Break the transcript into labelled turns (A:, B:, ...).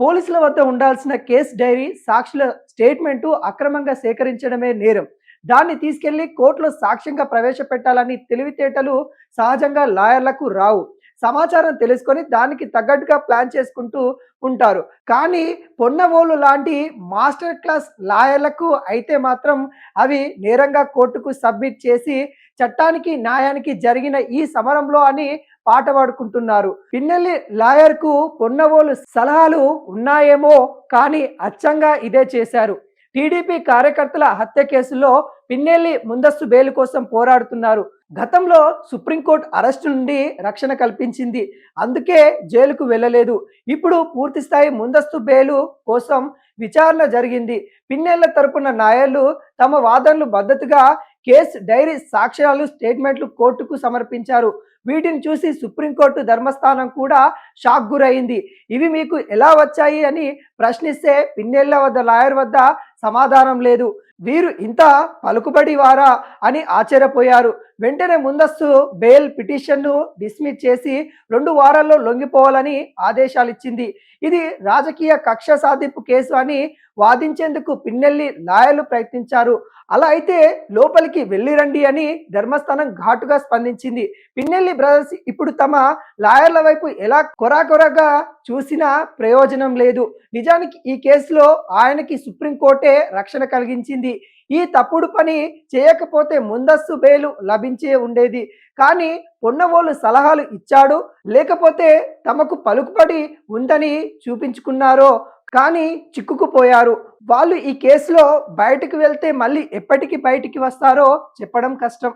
A: పోలీసుల వద్ద ఉండాల్సిన కేస్ డైరీ సాక్షుల స్టేట్మెంటు అక్రమంగా సేకరించడమే నేరం. దాన్ని తీసుకెళ్ళి కోర్టులో సాక్ష్యంగా ప్రవేశపెట్టాలని తెలివితేటలు సహజంగా లాయర్లకు రావు. సమాచారం తెలుసుకొని దానికి తగ్గట్టుగా ప్లాన్ చేసుకుంటూ ఉంటారు. కానీ పొన్నవోలు లాంటి మాస్టర్ క్లాస్ లాయర్లకు అయితే మాత్రం అవి నేరంగా కోర్టుకు సబ్మిట్ చేసి చట్టానికి న్యాయానికి జరిగిన ఈ సమరంలో అని పాట పాడుకుంటున్నారు. పిన్నెల్లి లాయర్కు పొన్నవోలు సలహాలు ఉన్నాయేమో కానీ అచ్చంగా ఇదే చేశారు. టీడీపీ కార్యకర్తల హత్య కేసులో పిన్నెల్లి ముందస్తు బెయిల్ కోసం పోరాడుతున్నారు. గతంలో సుప్రీంకోర్టు అరెస్టు నుండి రక్షణ కల్పించింది. అందుకే జైలుకు వెళ్ళలేదు. ఇప్పుడు పూర్తి స్థాయి ముందస్తు బెయిలు కోసం విచారణ జరిగింది. పిన్నెళ్ళ తరపున న్యాయాలు తమ వాదనలు మద్దతుగా కేసు డైరీ సాక్ష్యాలు స్టేట్మెంట్లు కోర్టుకు సమర్పించారు. వీటిని చూసి సుప్రీంకోర్టు ధర్మస్థానం కూడా షాక్ గురైంది ఇవి మీకు ఎలా వచ్చాయి అని ప్రశ్నిస్తే పిన్నెళ్ళ వద్ద లాయర్ వద్ద సమాధానం లేదు. వీరు ఇంత పలుకుబడి వారా అని ఆశ్చర్యపోయారు. వెంటనే ముందస్తు బెయిల్ పిటిషన్ను డిస్మిస్ చేసి రెండు వారాల్లో లొంగిపోవాలని ఆదేశాలు ఇచ్చింది ఇది రాజకీయ కక్ష సాధింపు కేసు అని వాదించేందుకు పిన్నెల్లి లాయర్లు ప్రయత్నించారు. అలా అయితే లోపలికి వెళ్ళిరండి అని ధర్మస్థానం ఘాటుగా స్పందించింది. పిన్నెల్లి బ్రదర్స్ ఇప్పుడు తమ లాయర్ల వైపు ఎలా కొరాకొరగా చూసినా ప్రయోజనం లేదు. నిజానికి ఈ కేసులో ఆయనకి సుప్రీంకోర్టే రక్షణ కలిగించింది. ఈ తప్పుడు పని చేయకపోతే ముందస్తు బెయిలు లభించే ఉండేది. కానీ పొన్నవోలు సలహాలు ఇచ్చాడు. లేకపోతే తమకు పలుకుబడి ఉందని చూపించుకున్నారో కానీ చిక్కుకుపోయారు. వాళ్ళు ఈ కేసులో బయటకు వెళ్తే మళ్ళీ ఎప్పటికి బయటికి వస్తారో చెప్పడం కష్టం.